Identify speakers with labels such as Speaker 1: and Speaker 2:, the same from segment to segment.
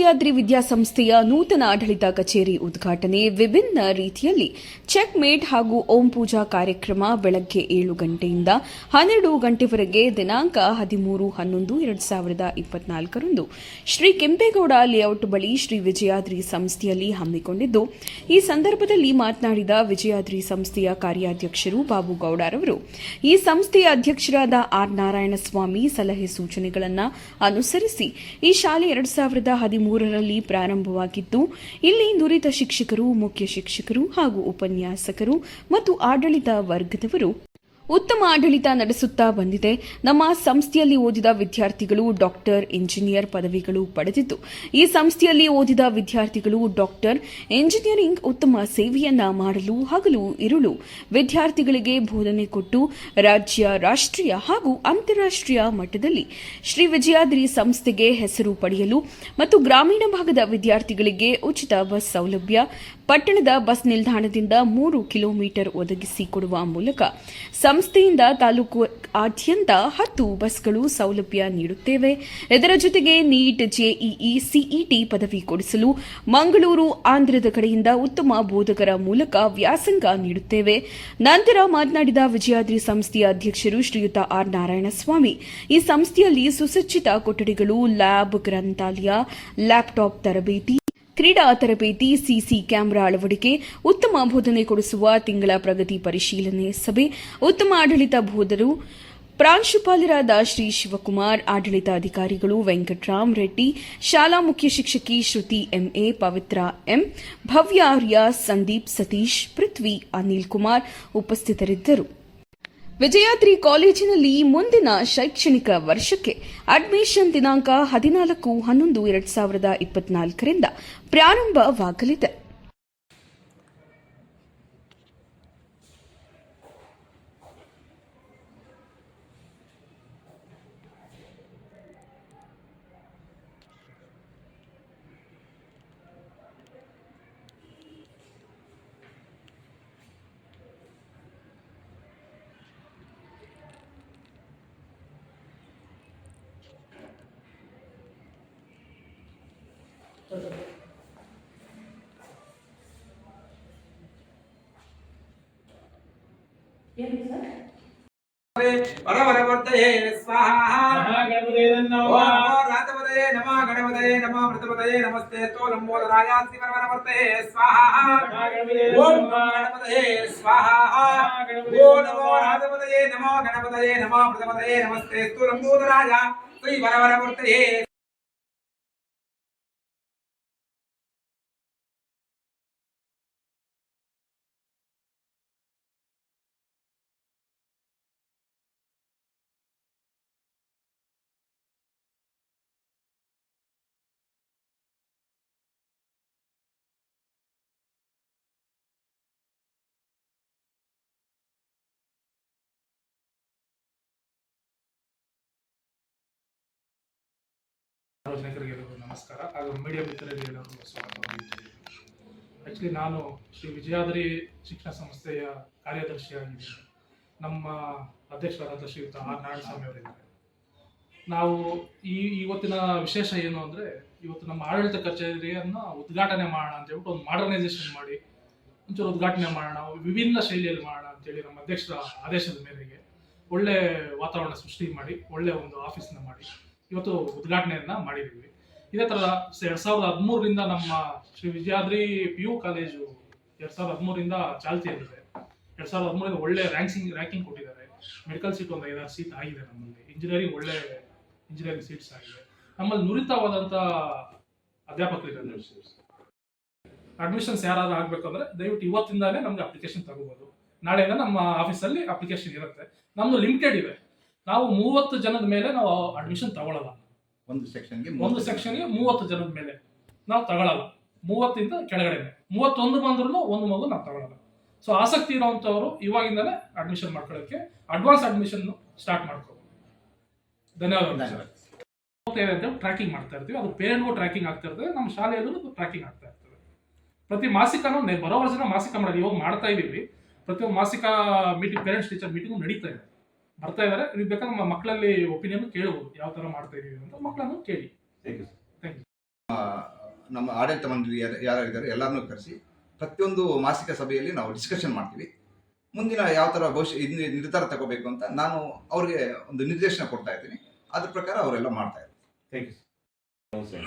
Speaker 1: ವಿಜಯಾದ್ರಿ ವಿದ್ಯಾಸಂಸ್ಥೆಯ ನೂತನ ಆಡಳಿತ ಕಚೇರಿ ಉದ್ಘಾಟನೆ ವಿಭಿನ್ನ ರೀತಿಯಲ್ಲಿ ಚೆಕ್ ಮೇಟ್ ಹಾಗೂ ಓಂ ಪೂಜಾ ಕಾರ್ಯಕ್ರಮ ಬೆಳಗ್ಗೆ ಏಳು ಗಂಟೆಯಿಂದ ಹನ್ನೆರಡು ಗಂಟೆವರೆಗೆ ದಿನಾಂಕ ಹದಿಮೂರು ಹನ್ನೊಂದು ಎರಡು ಸಾವಿರದ ಇಪ್ಪತ್ನಾಲ್ಕರಂದು ಶ್ರೀ ಕೆಂಪೇಗೌಡ ಲೇಔಟ್ ಬಳಿ ಶ್ರೀ ವಿಜಯಾದ್ರಿ ಸಂಸ್ಥೆಯಲ್ಲಿ ಹಮ್ಮಿಕೊಂಡಿದ್ದು, ಈ ಸಂದರ್ಭದಲ್ಲಿ ಮಾತನಾಡಿದ ವಿಜಯಾದ್ರಿ ಸಂಸ್ಥೆಯ ಕಾರ್ಯಾಧ್ಯಕ್ಷರು ಬಾಬು ಗೌಡರವರು ಈ ಸಂಸ್ಥೆಯ ಅಧ್ಯಕ್ಷರಾದ ಆರ್ ನಾರಾಯಣಸ್ವಾಮಿ ಸಲಹೆ ಸೂಚನೆಗಳನ್ನು ಅನುಸರಿಸಿ ಈ ಶಾಲೆ ಎರಡ್ ಸಾವಿರದ ಹದಿಮೂರರಲ್ಲಿ ಪ್ರಾರಂಭವಾಗಿದ್ದು ಇಲ್ಲಿ ನುರಿತ ಶಿಕ್ಷಕರು ಮುಖ್ಯ ಶಿಕ್ಷಕರು ಹಾಗೂ ಉಪನ್ಯಾಸಕರು ಮತ್ತು ಆಡಳಿತ ವರ್ಗದವರು ಉತ್ತಮ ಆಡಳಿತ ನಡೆಸುತ್ತಾ ಬಂದಿದೆ. ನಮ್ಮ ಸಂಸ್ಥೆಯಲ್ಲಿ ಓದಿದ ವಿದ್ಯಾರ್ಥಿಗಳು ಡಾಕ್ಟರ್, ಇಂಜಿನಿಯರ್ ಪದವಿಗಳು ಪಡೆದಿದ್ದು, ಈ ಸಂಸ್ಥೆಯಲ್ಲಿ ಓದಿದ ವಿದ್ಯಾರ್ಥಿಗಳು ಡಾಕ್ಟರ್, ಇಂಜಿನಿಯರಿಂಗ್ ಉತ್ತಮ ಸೇವೆಯನ್ನ ಮಾಡಲು ಹಗಲು ಇರುಳು. ವಿದ್ಯಾರ್ಥಿಗಳಿಗೆ ಬೋಧನೆ ಕೊಟ್ಟು ರಾಜ್ಯ, ರಾಷ್ಟ್ರೀಯ ಹಾಗೂ ಅಂತಾರಾಷ್ಟ್ರೀಯ ಮಟ್ಟದಲ್ಲಿ ಶ್ರೀ ವಿಜಯಾದ್ರಿ ಸಂಸ್ಥೆಗೆ ಹೆಸರು ಪಡೆಯಲು ಮತ್ತು ಗ್ರಾಮೀಣ ಭಾಗದ ವಿದ್ಯಾರ್ಥಿಗಳಿಗೆ ಉಚಿತ ಬಸ್ ಸೌಲಭ್ಯ, ಪಟ್ಟಣದ ಬಸ್ ನಿಲ್ದಾಣದಿಂದ ಮೂರು ಕಿಲೋಮೀಟರ್ ಒದಗಿಸಿಕೊಡುವ ಮೂಲಕ ಸಂಸ್ಥೆಯಿಂದ ತಾಲೂಕು ಆದ್ಯಂತ ಹತ್ತು ಬಸ್ಗಳು ಸೌಲಭ್ಯ ನೀಡುತ್ತೇವೆ. ಇದರ ಜೊತೆಗೆ ನೀಟ್ ಜೆಇಇ ಸಿಇಟಿ ಪದವಿ ಕೊಡಿಸಲು ಮಂಗಳೂರು, ಆಂಧ್ರದ ಕಡೆಯಿಂದ ಉತ್ತಮ ಬೋಧಕರ ಮೂಲಕ ವ್ಯಾಸಂಗ ನೀಡುತ್ತೇವೆ. ನಂತರ ಮಾತನಾಡಿದ ವಿಜಯಾದ್ರಿ ಸಂಸ್ಥೆಯ ಅಧ್ಯಕ್ಷರು ಶ್ರೀಯುತ ಆರ್ ನಾರಾಯಣಸ್ವಾಮಿ, ಈ ಸಂಸ್ಥೆಯಲ್ಲಿ ಸುಸಜ್ಜಿತ ಕೊಠಡಿಗಳು, ಲ್ಯಾಬ್ ಗ್ರಂಥಾಲಯ, ಲ್ಯಾಪ್ಟಾಪ್ ತರಬೇತಿ ಕ್ರೀಡಾ ತರಬೇತಿ ಸಿಸಿ ಕ್ಯಾಮೆರಾ ಅಳವಡಿಕೆ, ಉತ್ತಮ ಬೋಧನೆ ಕೊಡಿಸುವ ತಿಂಗಳ ಪ್ರಗತಿ ಪರಿಶೀಲನೆ ಸಭೆ, ಉತ್ತಮ ಆಡಳಿತ ಬೋಧರು, ಪ್ರಾಂಶುಪಾಲರಾದ ಶ್ರೀ ಶಿವಕುಮಾರ್, ಆಡಳಿತಾಧಿಕಾರಿಗಳು ವೆಂಕಟರಾಮ್ ರೆಡ್ಡಿ, ಶಾಲಾ ಮುಖ್ಯ ಶಿಕ್ಷಕಿ ಶ್ರುತಿ ಎಂಎ, ಪವಿತ್ರ ಎಂ, ಭವ್ಯ ಆರ್ಯ, ಸಂದೀಪ್ ಸತೀಶ್, ಪೃಥ್ವಿ ಅನಿಲ್ ಕುಮಾರ್ ಉಪಸ್ಥಿತರಿದ್ದರು. ವಿಜಯಾದ್ರಿ ಕಾಲೇಜಿನಲ್ಲಿ ಮುಂದಿನ ಶೈಕ್ಷಣಿಕ ವರ್ಷಕ್ಕೆ ಅಡ್ಮಿಷನ್ ದಿನಾಂಕ ಹದಿನಾಲ್ಕು ಹನ್ನೊಂದು ಎರಡ್ ಸಾವಿರದ ಇಪ್ಪತ್ನಾಲ್ಕರಿಂದ ಪ್ರಾರಂಭವಾಗಲಿದೆ.
Speaker 2: नमस्ते
Speaker 3: तो लम्बोदराया
Speaker 2: श्रीपरमवर्तये स्वाहा ॐ स्वाहा नमो रातपदये नमः गणपतये नमः मृतपदये नमस्ते तो
Speaker 3: लम्बोदराया
Speaker 2: श्रीपरमवर्तये
Speaker 3: ನಮಃ
Speaker 2: ಮೃತಪದಯೇ ನಮಸ್ತೆ ತೋ ಲಂಬೋದರಾಯ ಶ್ರೀವರವರವರ್ತಯೇ
Speaker 3: ಸಾರ್ವಜನಿಕರಿಗೆ ಎಲ್ಲರಿಗೂ ನಮಸ್ಕಾರ. ಹಾಗೂ ಮೀಡಿಯಾ ಮಿತ್ರರಿಗೆ ಎಲ್ಲರಿಗೂ ಸ್ವಾಗತ. ಆ್ಯಕ್ಚುಲಿ ನಾನು ಶ್ರೀ ವಿಜಯಾದ್ರಿ ಶಿಕ್ಷಣ ಸಂಸ್ಥೆಯ ಕಾರ್ಯದರ್ಶಿಯಾಗಿದ್ದೇನೆ. ನಮ್ಮ ಅಧ್ಯಕ್ಷರಾದ ಶ್ರೀಯುತ ಆರ್ ನಾರಾಯಣಸ್ವಾಮಿ ಅವರಿದ್ದಾರೆ. ನಾವು ಈ ಇವತ್ತಿನ ವಿಶೇಷ ಏನು ಅಂದರೆ, ಇವತ್ತು ನಮ್ಮ ಆಡಳಿತ ಕಚೇರಿಯನ್ನು ಉದ್ಘಾಟನೆ ಮಾಡೋಣ ಅಂತ ಹೇಳ್ಬಿಟ್ಟು ಒಂದು ಮಾಡರ್ನೈಸೇಷನ್ ಮಾಡಿ, ಒಂಚೂರು ಉದ್ಘಾಟನೆ ಮಾಡೋಣ, ವಿಭಿನ್ನ ಶೈಲಿಯಲ್ಲಿ ಮಾಡೋಣ ಅಂತೇಳಿ ನಮ್ಮ ಅಧ್ಯಕ್ಷರ ಆದೇಶದ ಮೇರೆಗೆ ಒಳ್ಳೆ ವಾತಾವರಣ ಸೃಷ್ಟಿ ಮಾಡಿ, ಒಳ್ಳೆ ಒಂದು ಆಫೀಸ್ನ ಮಾಡಿ. ಇವತ್ತು ಉದ್ಘಾಟನೆಯನ್ನ ಮಾಡಿದ್ದೀವಿ. ಇದೇ ಥರ ಎರಡ್ ಸಾವಿರದ ಹದಿಮೂರರಿಂದ ನಮ್ಮ Shri Vijayadri P U college ಎರಡ್ ಸಾವಿರದ ಹದಿಮೂರರಿಂದ ಚಾಲ್ತಿಯಲ್ಲಿದೆ ಎರಡ್ ಸಾವಿರದ ಹದಿಮೂರಿಂದ ಒಳ್ಳೆ ರ್ಯಾಂಕಿಂಗ್ ರ್ಯಾಂಕಿಂಗ್ ಕೊಟ್ಟಿದ್ದಾರೆ. ಮೆಡಿಕಲ್ ಸೀಟ್ ಒಂದು ಐದಾರು ಸೀಟ್ ಆಗಿದೆ ನಮ್ಮಲ್ಲಿ. ಇಂಜಿನಿಯರಿಂಗ್ ಒಳ್ಳೆ ಇಂಜಿನಿಯರಿಂಗ್ ಸೀಟ್ಸ್ ಆಗಿದೆ. ನಮ್ಮಲ್ಲಿ ನುರಿತವಾದಂಥ ಅಧ್ಯಾಪಕರಿದ್ದಾರೆ ಅಡ್ಮಿಷನ್ಸ್ ಯಾರಾದ್ರೂ ಆಗ್ಬೇಕಂದ್ರೆ ದಯವಿಟ್ಟು ಇವತ್ತಿಂದಾನೇ ನಮ್ಗೆ ಅಪ್ಲಿಕೇಶನ್ ತಗೋಬಹುದು ನಾಳೆಯಿಂದ ನಮ್ಮ ಆಫೀಸಲ್ಲಿ ಅಪ್ಲಿಕೇಶನ್ ಇರುತ್ತೆ. ನಮ್ದು ಲಿಮಿಟೆಡ್ ಇದೆ. ನಾವು ಮೂವತ್ತು ಜನದ ಮೇಲೆ ನಾವು ಅಡ್ಮಿಷನ್ ತಗೊಳ್ಳಲ್ಲ
Speaker 4: ಒಂದು ಸೆಕ್ಷನ್ಗೆ
Speaker 3: ಒಂದು ಸೆಕ್ಷನ್ಗೆ ಮೂವತ್ತು ಜನದ ಮೇಲೆ ನಾವು ತಗೊಳ್ಳಲ್ಲ ಮೂವತ್ತಿಂದ ಕೆಳಗಡೆ ಮೂವತ್ತೊಂದು ಬಂದ್ರೂ ಒಂದು ಮಗು ನಾವು ತಗೊಳ್ಳಲ್ಲ ಸೊ ಆಸಕ್ತಿ ಇರುವಂತವರು ಇವಾಗಿಂದಲೇ ಅಡ್ಮಿಷನ್ ಮಾಡ್ಕೊಳ್ಳೋಕ್ಕೆ ಅಡ್ವಾನ್ಸ್ ಅಡ್ಮಿಷನ್ ಸ್ಟಾರ್ಟ್ ಧನ್ಯವಾದಗಳು.
Speaker 4: ಧನ್ಯವಾದ.
Speaker 3: ಹೋಗ್ತೇವೆ ಅಂತ ಟ್ರ್ಯಾಕಿಂಗ್ ಮಾಡ್ತಾ ಇರ್ತೀವಿ. ಅದು ಪೇರೆಂಟ್ಗೂ ಟ್ರ್ಯಾಕಿಂಗ್ ಆಗ್ತಾ ಇರ್ತದೆ. ನಮ್ಮ ಶಾಲೆಯಲ್ಲೂ ಟ್ರ್ಯಾಕಿಂಗ್ ಆಗ್ತಾ ಇರ್ತದೆ. ಪ್ರತಿ ಮಾಸಿಕನೂ ಬರೋ ವರ್ಷನ ಮಾಸಿಕ ಮಾಡೋದು ಇವಾಗ ಮಾಡ್ತಾ ಇದೀವಿ ಪ್ರತಿಯೊಂದು ಮಾಸಿಕ ಮೀಟಿಂಗ್ ಪೇರೆಂಟ್ಸ್ ಟೀಚರ್ ಮೀಟಿಂಗ್ ನಡೀತಾ ಇದೆ. ಬರ್ತಾ ಇದಾರೆ? ನೀವು ಬೇಕಾದ್ರೆ ನಮ್ಮ ಮಕ್ಕಳಲ್ಲಿ ಒಪಿನಿಯನ್ ಕೇಳಬಹುದು ಯಾವ ತರ ಮಾಡ್ತಾ ಇದೀವಿ ಅಂತ ಮಕ್ಕಳನ್ನು ಕೇಳಿ.
Speaker 4: Thank you.
Speaker 3: ಥ್ಯಾಂಕ್ ಯು
Speaker 4: ನಮ್ಮ ಆಡಳಿತ ಮಂಡಳಿ ಯಾರು- ಯಾರಿದ್ದಾರೆ ಎಲ್ಲರನ್ನೂ ಕರೆಸಿ ಪ್ರತಿಯೊಂದು ಮಾಸಿಕ ಸಭೆಯಲ್ಲಿ ನಾವು ಡಿಸ್ಕಷನ್ ಮಾಡ್ತೀವಿ. ಮುಂದಿನ ಯಾವ ಥರ ಭವಿಷ್ಯ ಇದು ನಿರ್ಧಾರ ತಗೋಬೇಕು ಅಂತ ನಾನು ಅವ್ರಿಗೆ ಒಂದು ನಿರ್ದೇಶನ ಕೊಡ್ತಾ ಇದ್ದೀನಿ. ಅದ್ರ ಪ್ರಕಾರ ಅವರೆಲ್ಲ ಮಾಡ್ತಾ ಇದ್ದಾರೆ.
Speaker 5: ಥ್ಯಾಂಕ್ ಯು ಸರ್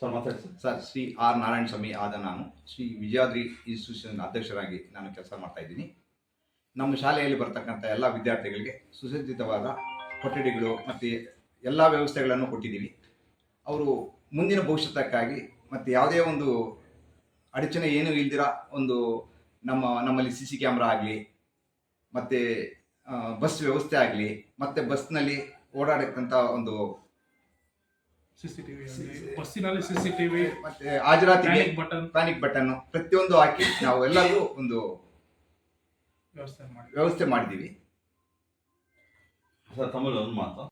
Speaker 5: ಸರ್ ಮಾತಾಡಿ sir.
Speaker 4: Sir Shri R Narayana Swamy ಆದ ನಾನು. ಶ್ರೀ ವಿಜಯಾದ್ರಿ ಇನ್ಸ್ಟಿಟ್ಯೂಷನ್ ಅಧ್ಯಕ್ಷರಾಗಿ ನಾನು ಕೆಲಸ ಮಾಡ್ತಾ ಇದ್ದೀನಿ. ನಮ್ಮ ಶಾಲೆಯಲ್ಲಿ ಬರ್ತಕ್ಕಂಥ ಎಲ್ಲ ವಿದ್ಯಾರ್ಥಿಗಳಿಗೆ ಸುಸಜ್ಜಿತವಾದ ಕೊಠಡಿಗಳು ಮತ್ತು ಎಲ್ಲ ವ್ಯವಸ್ಥೆಗಳನ್ನು ಕೊಟ್ಟಿದ್ದೀವಿ. ಅವರು ಮುಂದಿನ ಭವಿಷ್ಯಕ್ಕಾಗಿ ಮತ್ತು ಯಾವುದೇ ಒಂದು ಅಡಚಣೆ ಏನೂ ಇಲ್ದಿರ ಒಂದು ನಮ್ಮ ನಮ್ಮಲ್ಲಿ ಸಿ ಸಿ ಕ್ಯಾಮ್ರಾ ಆಗಲಿ ಮತ್ತು ಬಸ್ ವ್ಯವಸ್ಥೆ ಆಗಲಿ ಮತ್ತು ಬಸ್ನಲ್ಲಿ ಓಡಾಡಕ್ಕಂಥ ಒಂದು
Speaker 3: ಸಿ ಸಿ
Speaker 4: ಮತ್ತು ಹಾಜರಾತಿಗೆ
Speaker 3: ಬಟನ್
Speaker 4: ಪ್ಯಾನಿಕ್ ಬಟನ್ ಪ್ರತಿಯೊಂದು ಹಾಕಿ ನಾವು ಎಲ್ಲರೂ ಒಂದು
Speaker 3: ವ್ಯವಸ್ಥೆ ಮಾಡಿ
Speaker 4: ವ್ಯವಸ್ಥೆ ಮಾಡಿದ್ದೀವಿ.
Speaker 5: ಸರ್ ತಮ್ಮಲ್ಲಿ ಒಂದು ಮಾತು.